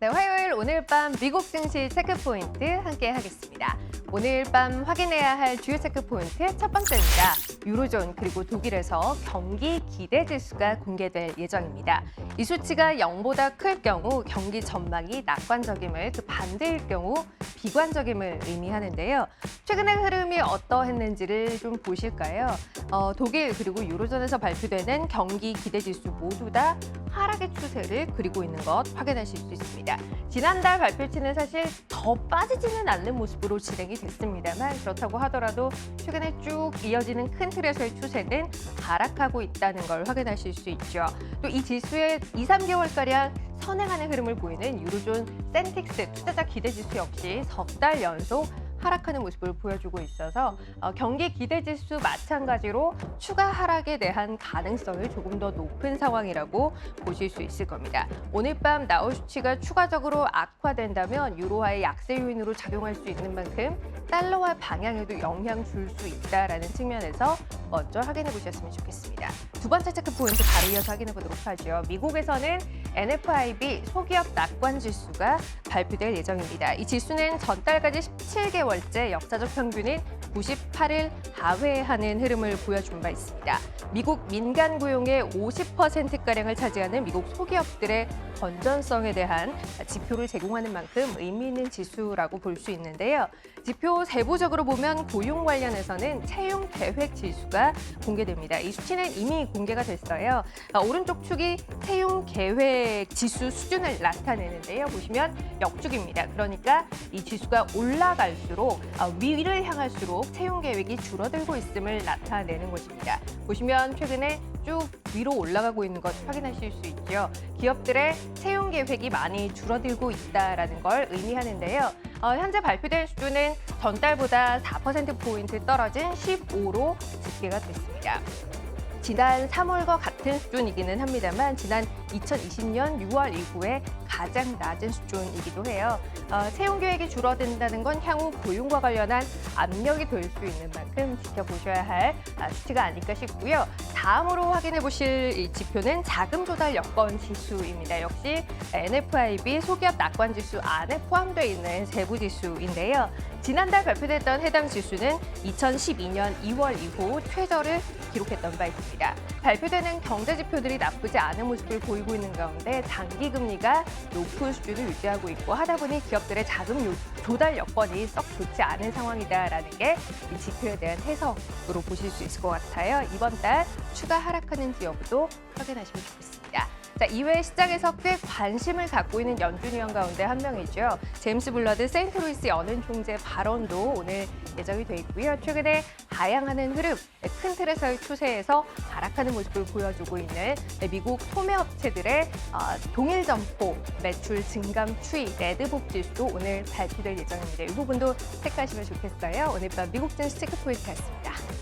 네, 화요일 오늘 밤 미국 증시 체크 포인트 함께 하겠습니다. 오늘 밤 확인해야 할 주요 체크 포인트 첫 번째입니다. 유로존 그리고 독일에서 경기 기대 지수가 공개될 예정입니다. 이 수치가 0보다 클 경우 경기 전망이 낙관적임을 그 반대일 경우 비관적임을 의미하는데요. 최근의 흐름이 어떠했는지를 좀 보실까요? 어, 독일 그리고 유로존에서 발표되는 경기 기대 지수 모두 다 하락의 추세를 그리고 있는 것 확인하실 수 있습니다. 지난달 발표치는 사실 더 빠지지는 않는 모습으로 진행이 됐습니다만 그렇다고 하더라도 최근에 쭉 이어지는 큰 틀에서의 추세는 하락하고 있다는 걸 확인하실 수 있죠. 또 이 지수의 2, 3개월가량 선행하는 흐름을 보이는 유로존 센틱스 투자자 기대지수 역시 석 달 연속 하락하는 모습을 보여주고 있어서 어, 경기 기대지수 마찬가지로 추가 하락에 대한 가능성이 조금 더 높은 상황이라고 보실 수 있을 겁니다. 오늘 밤 나올 수치가 추가적으로 악화된다면 유로화의 약세 요인으로 작용할 수 있는 만큼 달러화 방향에도 영향 줄 수 있다라는 측면에서 먼저 확인해 보셨으면 좋겠습니다. 두 번째 체크 포인트 바로 이어서 확인해 보도록 하죠. 미국에서는 NFIB 소기업 낙관 지수가 발표될 예정입니다. 이 지수는 전달까지 17개월째 역사적 평균인 98을 하회하는 흐름을 보여준 바 있습니다. 미국 민간 고용의 50%가량을 차지하는 미국 소기업들의 건전성에 대한 지표를 제공하는 만큼 의미 있는 지수라고 볼 수 있는데요. 지표 세부적으로 보면 고용 관련해서는 채용 계획 지수가 공개됩니다. 이 수치는 이미 공개가 됐어요. 아, 오른쪽 축이 채용 계획 지수 수준을 나타내는데요. 보시면 역축입니다. 그러니까 이 지수가 올라갈수록 아, 위를 향할수록 채용 계획이 줄어들고 있음을 나타내는 것입니다. 보시면 최근에 쭉 위로 올라가고 있는 것 확인하실 수 있죠. 기업들의 채용 계획이 많이 줄어들고 있다라는 걸 의미하는데요. 어, 현재 발표된 수준은 전달보다 4%포인트 떨어진 15로 집계가 됐습니다. 지난 3월과 같은 수준이기는 합니다만 지난 2020년 6월 이후에 가장 낮은 수준이기도 해요. 어, 채용 계획이 줄어든다는 건 향후 고용과 관련한 압력이 될 수 있는 만큼 지켜보셔야 할 아, 수치가 아닐까 싶고요. 다음으로 확인해 보실 이 지표는 자금 조달 여건 지수입니다. 역시 NFIB 소기업 낙관 지수 안에 포함되어 있는 세부 지수인데요. 지난달 발표됐던 해당 지수는 2012년 2월 이후 최저를 기록했던 바 있습니다. 발표되는 경제 지표들이 나쁘지 않은 모습을 보이고 있는 가운데 단기 금리가 높은 수준을 유지하고 있고 하다 보니 기업들의 자금 요- 조달 여건이 썩 좋지 않은 상황이다라는 게 이 지표에 대한 해석으로 보실 수 있을 것 같아요. 이번 달 추가 하락하는지 여부도 확인하시면 좋겠습니다. 자, 이외에 시장에서 꽤 관심을 갖고 있는 연준 위원 가운데 한 명이죠. 제임스 블러드 세인트루이스 연은 총재 발언도 오늘 예정이 돼 있고요. 최근에 다양하는 흐름, 큰 틀에서의 추세에서 하락하는 모습을 보여주고 있는 미국 소매 업체들의 어, 동일 점포 매출 증감 추이 레드북 지수도 오늘 발표될 예정입니다. 이 부분도 체크하시면 좋겠어요. 오늘 밤 미국 증시 체크 포인트였습니다.